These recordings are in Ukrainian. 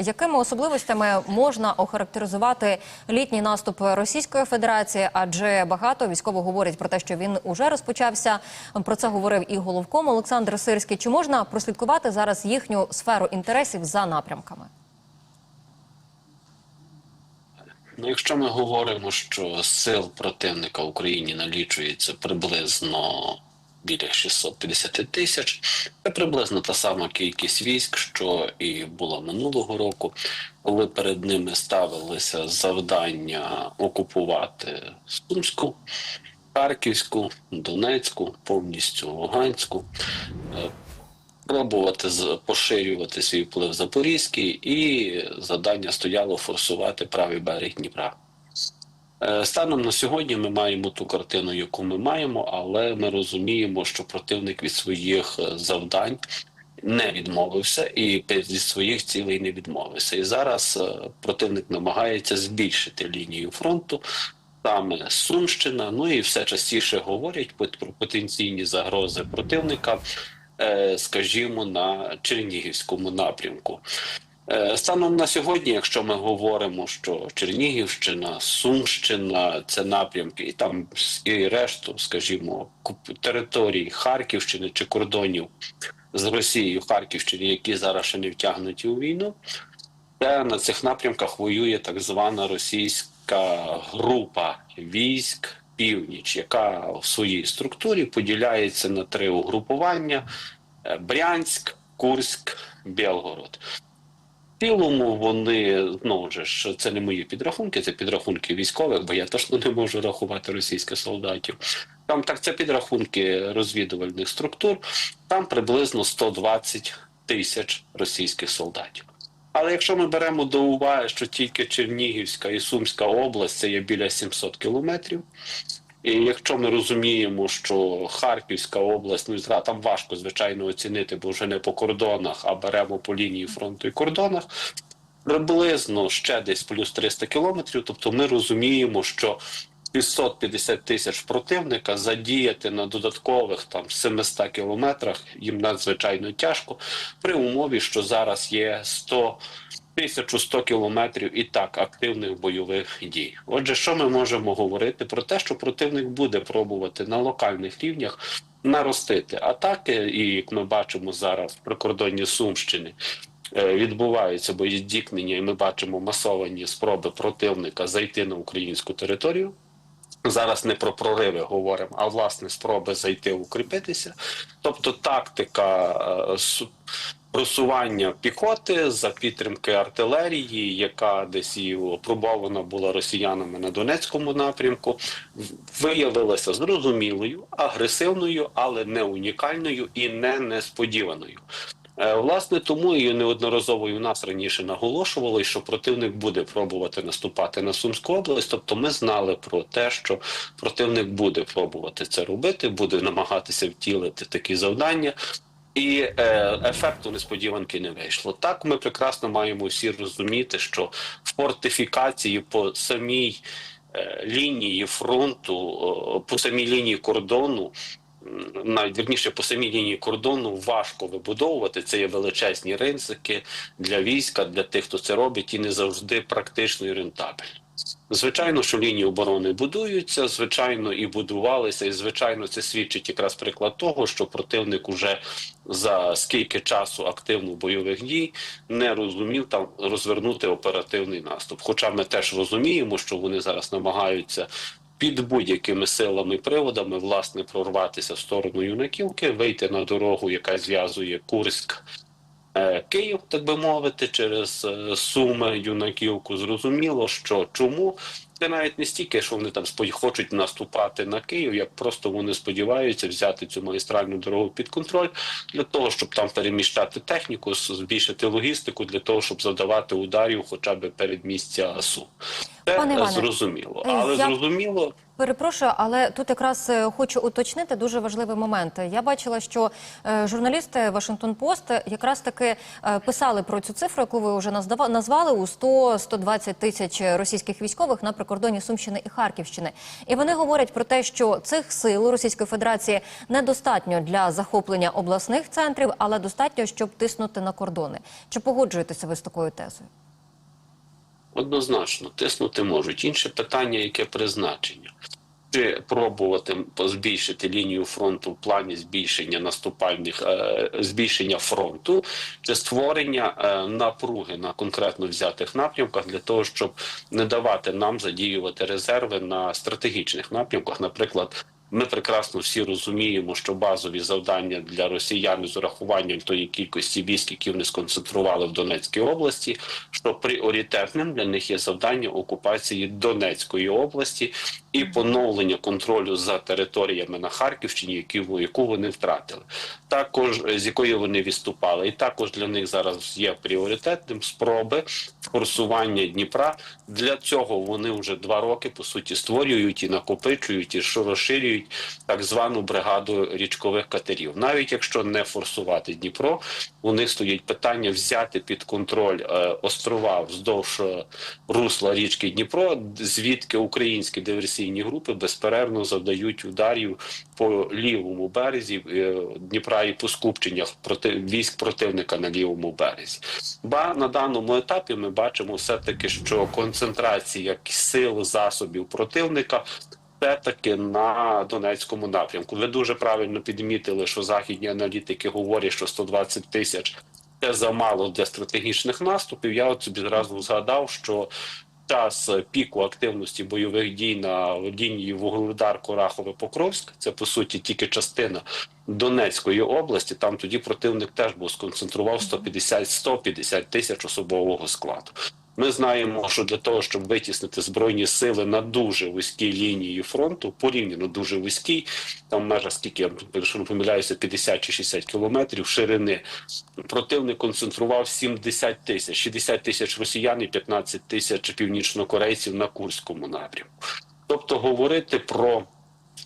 Якими особливостями можна охарактеризувати літній наступ Російської Федерації? Адже багато військово говорять про те, що він уже розпочався. Про це говорив і головком Олександр Сирський. Чи можна прослідкувати зараз їхню сферу інтересів за напрямками? Ну, якщо ми говоримо, що сил противника в Україні налічується приблизно біля 650 тисяч, це приблизно та сама кількість військ, що і було минулого року, коли перед ними ставилися завдання окупувати Сумську, Харківську, Донецьку, повністю Луганську. е, Пробувати поширювати свій вплив Запорізький, і завдання стояло форсувати правий берег Дніпра. Е, Станом на сьогодні ми маємо ту картину, яку ми маємо, але ми розуміємо, що противник від своїх е, завдань не відмовився і від своїх цілей не відмовився. І зараз е, противник намагається збільшити лінію фронту. Саме Сумщина, ну і все частіше говорять про потенційні загрози противника, скажімо, на Чернігівському напрямку. Е, Станом на сьогодні, якщо ми говоримо, що Чернігівщина, Сумщина це напрямки, і там і решту, скажімо, території Харківщини чи кордонів з Росією Харківщини, які зараз ще не втягнуті у війну, де на цих напрямках воює так звана російська група військ Північ, яка в своїй структурі поділяється на три угрупування: Брянськ, Курськ, Білгород. Цілому вони знову ж це не мої підрахунки, це підрахунки військових, бо я точно не можу рахувати російських солдатів. Там так це підрахунки розвідувальних структур. Там приблизно 120 тисяч російських солдатів. Але якщо ми беремо до уваги, що тільки Чернігівська і Сумська область це є біля 700 кілометрів. І якщо ми розуміємо, що Харківська область, ну зра- там важко звичайно оцінити, бо вже не по кордонах, а беремо по лінії фронту і кордонах, приблизно ще десь плюс 300 кілометрів. Тобто ми розуміємо, що 650 тисяч противника задіяти на додаткових там 700 кілометрах їм надзвичайно тяжко при умові, що зараз є 100 1100 кілометрів і так активних бойових дій. Отже, що ми можемо говорити про те, що противник буде пробувати на локальних рівнях наростити атаки, і як ми бачимо зараз в прикордонні Сумщини. е, Відбуваються боєздікнення, і ми бачимо масовані спроби противника зайти на українську територію. Зараз не про прориви говоримо, а власне спроби зайти укріпитися. Тобто тактика е, просування піхоти за підтримки артилерії, яка десь і опробована була росіянами на Донецькому напрямку, виявилася зрозумілою, агресивною, але не унікальною і не несподіваною. Е, Власне, тому і неодноразово і у нас раніше наголошували, що противник буде пробувати наступати на Сумську область. Тобто, ми знали про те, що противник буде пробувати це робити, буде намагатися втілити такі завдання. І е, ефекту несподіванки не вийшло. Так ми прекрасно маємо всі розуміти, що фортифікації по самій е, лінії фронту, по самій лінії кордону, навіть по самій лінії кордону важко вибудовувати. Це є величезні ризики для війська, для тих, хто це робить, і не завжди практично і рентабельно. Звичайно, що лінії оборони будуються, звичайно, і будувалися, і звичайно, це свідчить якраз приклад того, що противник уже за скільки часу активно бойових дій не розумів там розвернути оперативний наступ. Хоча ми теж розуміємо, що вони зараз намагаються під будь-якими силами і приводами власне прорватися в сторону юнаківки, вийти на дорогу, яка зв'язує Курськ. Е, Київ, так би мовити, через е, Суми, Юнаківку, зрозуміло, що чому це навіть не стільки, що вони там хочуть наступати на Київ, як просто вони сподіваються взяти цю магістральну дорогу під контроль для того, щоб там переміщати техніку, збільшити логістику, для того, щоб завдавати ударів хоча б перед місця АСУ. Це Пане Іване, зрозуміло, е, але я- зрозуміло. Перепрошую, але тут якраз е, хочу уточнити дуже важливий момент. Я бачила, що е, журналісти Вашингтон Пост якраз таки писали про цю цифру, яку ви вже назвали у 100-120 тисяч російських військових на прикордоні Сумщини і Харківщини. І вони говорять про те, що цих сил Російської Федерації недостатньо для захоплення обласних центрів, але достатньо, щоб тиснути на кордони. Чи погоджуєтеся ви з такою тезою? Однозначно, тиснути можуть. Інше питання, яке призначення. Чи пробувати збільшити лінію фронту в плані збільшення наступальних е, збільшення фронту, чи створення е, напруги на конкретно взятих напрямках для того, щоб не давати нам задіювати резерви на стратегічних напрямках, наприклад. Ми прекрасно всі розуміємо, що базові завдання для росіян з урахуванням тої кількості військ, які вони сконцентрували в Донецькій області, що пріоритетним для них є завдання окупації Донецької області і поновлення контролю за територіями на Харківщині, які яку вони втратили, також е, з якої вони відступали, і також для них зараз є пріоритетним спроби форсування Дніпра. Для цього вони вже два роки по суті створюють і накопичують, і що розширюють так звану бригаду річкових катерів. Навіть якщо не форсувати Дніпро, у них стоїть питання взяти під контроль е, острова вздовж е, русла річки Дніпро, звідки українські диверсійні групи безперервно завдають ударів по лівому березі е, Дніпра і по скупченнях проти військ противника на лівому березі. Ба на даному етапі ми бачимо все таки, що концентрація сил засобів противника. Все-таки на Донецькому напрямку. Ви дуже правильно підмітили, що західні аналітики говорять, що 120 тисяч це замало для стратегічних наступів. Я от собі зразу згадав, що час піку активності бойових дій на лінії Вугледар, Корахове, Покровськ, це по суті тільки частина Донецької області. Там тоді противник теж був сконцентрував 150-150 тисяч особового складу. Ми знаємо, що для того, щоб витіснити збройні сили на дуже вузькій лінії фронту, порівняно дуже вузькій, там межа скільки, якщо не помиляюся, 50 чи 60 кілометрів ширини, противник концентрував 70 тисяч, 60 тисяч росіян і 15 тисяч північнокорейців на Курському напрямку. Тобто говорити про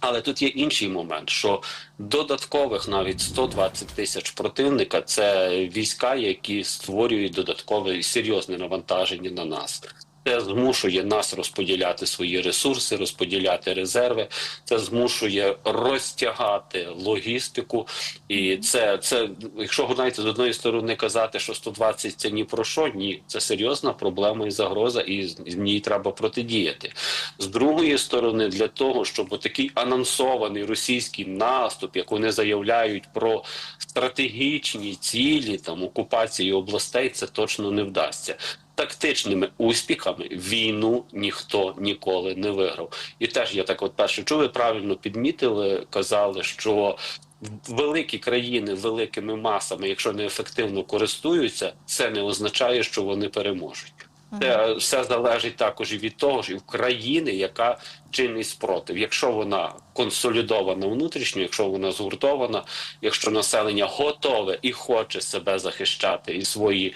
але тут є інший момент, що додаткових навіть 120 тисяч противника це війська, які створюють додаткове серйозне навантаження на нас. Це змушує нас розподіляти свої ресурси, розподіляти резерви. Це змушує розтягати логістику, і це, це якщо знаєте, з одної сторони казати, що 120 – це ні про що, ні, це серйозна проблема і загроза, і з ній треба протидіяти. З другої сторони, для того, щоб такий анонсований російський наступ, як вони заявляють про стратегічні цілі там окупації областей, це точно не вдасться. Тактичними успіхами війну ніхто ніколи не виграв. І теж я так от перше чув, ви правильно підмітили, казали, що великі країни великими масами, якщо не ефективно користуються, це не означає, що вони переможуть. Це все залежить також і від того, що і в країни, яка чинний спротив. Якщо вона консолідована внутрішньо, якщо вона згуртована, якщо населення готове і хоче себе захищати і свої.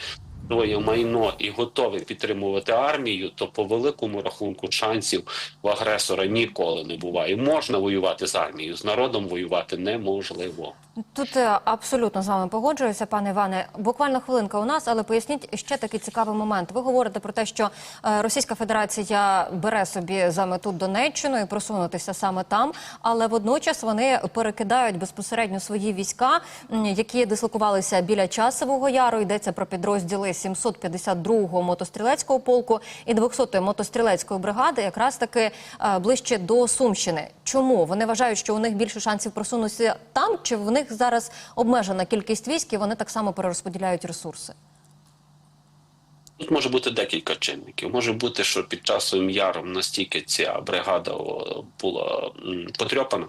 Своє майно і готове підтримувати армію, то по великому рахунку шансів у агресора ніколи не буває. Можна воювати з армією, з народом воювати неможливо. Тут е, абсолютно з вами погоджуюся, пане Іване. Буквально хвилинка у нас, але поясніть ще такий цікавий момент. Ви говорите про те, що е, Російська Федерація бере собі за мету Донеччину і просунутися саме там, але водночас вони перекидають безпосередньо свої війська, які дислокувалися біля часового яру. Йдеться про підрозділи 752-го мотострілецького полку і 200-ї мотострілецької бригади, якраз таки е, ближче до Сумщини. Чому вони вважають, що у них більше шансів просунутися там, чи в них зараз обмежена кількість військ і вони так само перерозподіляють ресурси? Тут може бути декілька чинників. Може бути, що під часом яром настільки ця бригада була потрьопана,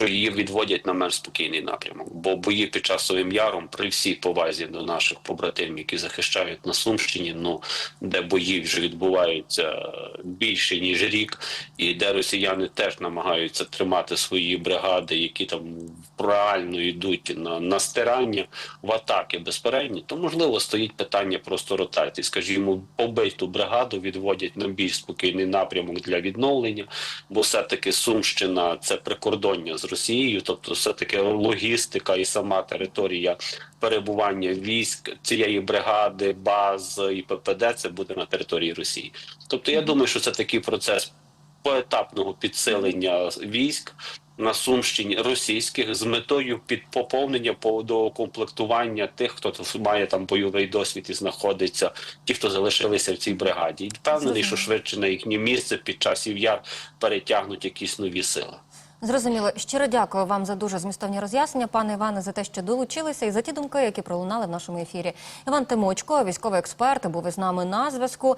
її відводять на менш спокійний напрямок. Бо бої під часовим яром, при всій повазі до наших побратимів, які захищають на Сумщині, ну де бої вже відбуваються більше ніж рік, і де росіяни теж намагаються тримати свої бригади, які там реально йдуть на, на стирання в атаки безпередні, то можливо стоїть питання просто ротації. Скажімо, побить ту бригаду, відводять на більш спокійний напрямок для відновлення, бо все-таки Сумщина це прикордоння з Росією, тобто все-таки логістика і сама територія перебування військ цієї бригади, баз і ППД це буде на території Росії. Тобто, я думаю, що це такий процес поетапного підсилення військ на Сумщині російських з метою підпоповнення по доукомплектування тих, хто має там бойовий досвід і знаходиться, ті, хто залишилися в цій бригаді. І впевнений, що швидше на їхнє місце під часів яр перетягнуть якісь нові сили. Зрозуміло. Щиро дякую вам за дуже змістовні роз'яснення, пане Іване, за те, що долучилися, і за ті думки, які пролунали в нашому ефірі. Іван Тимочко, військовий експерт, був із нами на зв'язку.